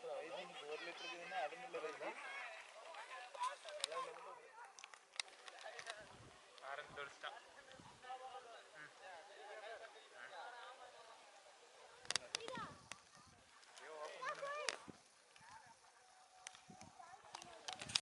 ಕಿಲೋಮೀಟರ್ ಐದು ನೂರು ಮೀಟರ್ದಿಂದ ಅದನ್ನ